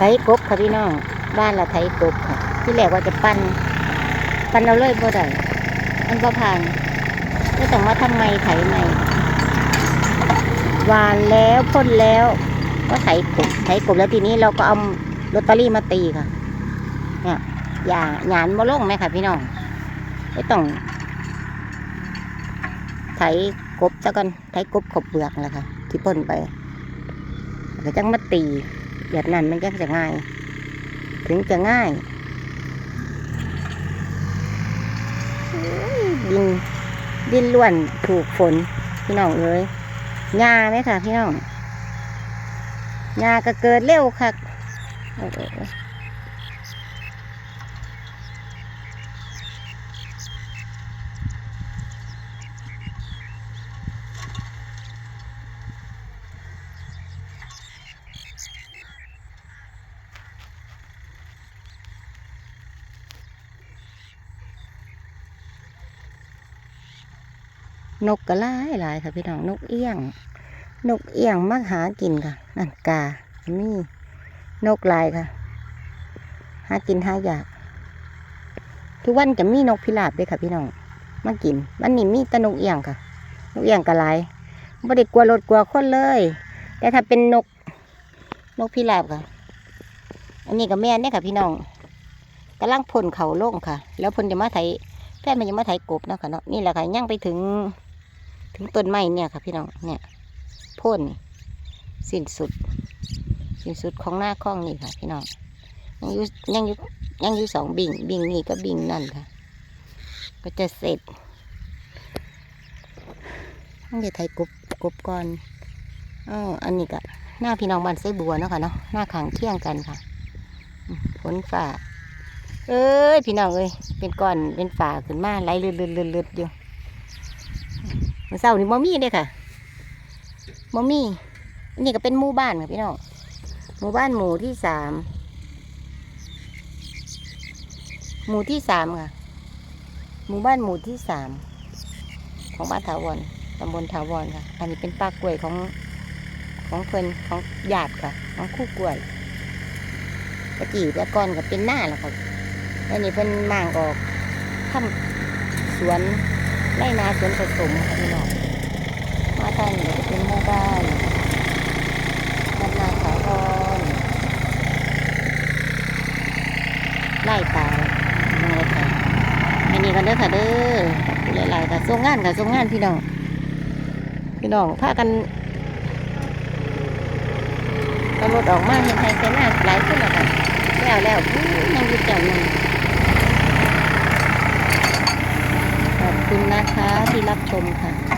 ไถกบค่ะพี่น้อง บ้านเราไถกบค่ะ ที่แรกว่าจะปั้น ปั้นเราเลยบ่ได้มันบ่ผ่านก็ต้องมาทำไมไถใหม่หวานแล้วพ่นแล้วก็ไถกบไถกบแล้วทีนี้เราก็เอาลอตเตอรี่มาตีค่ะ เนี่ยอย่าหยานมาลงไหมค่ะพี่น้องไม่ต้องไถกบซะก่อนไถกบขบเปลือกนะคะที่พ่นไปแล้วจังมาตี แบบนั้นมันก็จะง่าย ถึงจะง่ายดินดินล้วนถูกฝนพี่น้องเลยหญ้าไหมค่ะพี่น้องหญ้าก็เกิดเร็วค่ะ นกก็หลายหลายค่ะพี่น้องนกเอี้ยง นกเอี้ยงมักหากินค่ะนั่นกามีนกลายค่ะ หากินหาอยากทุกวันจะมีนกพิราบด้วยค่ะพี่น้องมากินวันนี้มีแต่นกเอี้ยงค่ะ นกเอี้ยงก็หลายไม่ได้กลัวรถกลัวคนเลย แต่ถ้าเป็นนกนกพิราบค่ะ อันนี้ก็แม่เนี่ยค่ะ พี่น้องกำลังพ่นเขาล่งค่ะ แล้วพ่นจะมาไถแฟนมันจะมาไถกบเนาะค่ะเนาะนี่แหละค่ะย่างไปถึง ถึงต้นไม้เนี่ยค่ะพี่น้องเนี่ยพ่นสิ้นสุด สิ้นสุดของหน้าคล้องนี่ค่ะ พี่น้องยังอยู่ยังอยู่ยังอยู่สองบิ่งบิ่งนี่ก็บิ่งนั่นค่ะ ก็จะเสร็จต้องจะไถกบกบก่อนอ๋ออันนี้ก็หน้าพี่น้องบ้านไส้บัวเนาะค่ะเนาะหน้าขางเที่ยงกันค่ะอืมฝนฝ่าเอ้ยพี่น้องเอ้ยเป็นก้อนเป็นฝ่าขึ้นมาไหลเลือดเลือดเลือดเลือดอยู่ เมื่อเช้านี่มอมี่เด้ค่ะมอมี่อันนี้ก็เป็นหมู่บ้านค่ะพี่น้องหมู่บ้านหมู่ที่สามหมู่ที่สามค่ะ หมู่บ้านหมู่ที่สามของบ้านถาวรตำบลถาวรค่ะ อันนี้เป็นปลากกล้วยของของเพิ่นของญาติค่ะของคู่กล้วยตะกี้แต่ก่อนก็เป็นหน้าแหละค่ะแล้วนี่เพิ่นมางออกทำสวน ไร่นาสวนผสมค่ะพี่น้องมาทางนี้ก็เป็นหมู่บ้านบ้านนาขาวรไล่ตายนี่เลยค่ะอันนี้กันเด้อค่ะเด้อหลายๆค่ะส่งงานค่ะส่งงานพี่น้อง พี่น้องพากันก็รถออกมาเห็นไทยเซน่าหลายคนแล้วค่ะแล้วแล้วยังอยู่แถวหนึง ขอบคุณนะคะ ที่รับชมค่ะ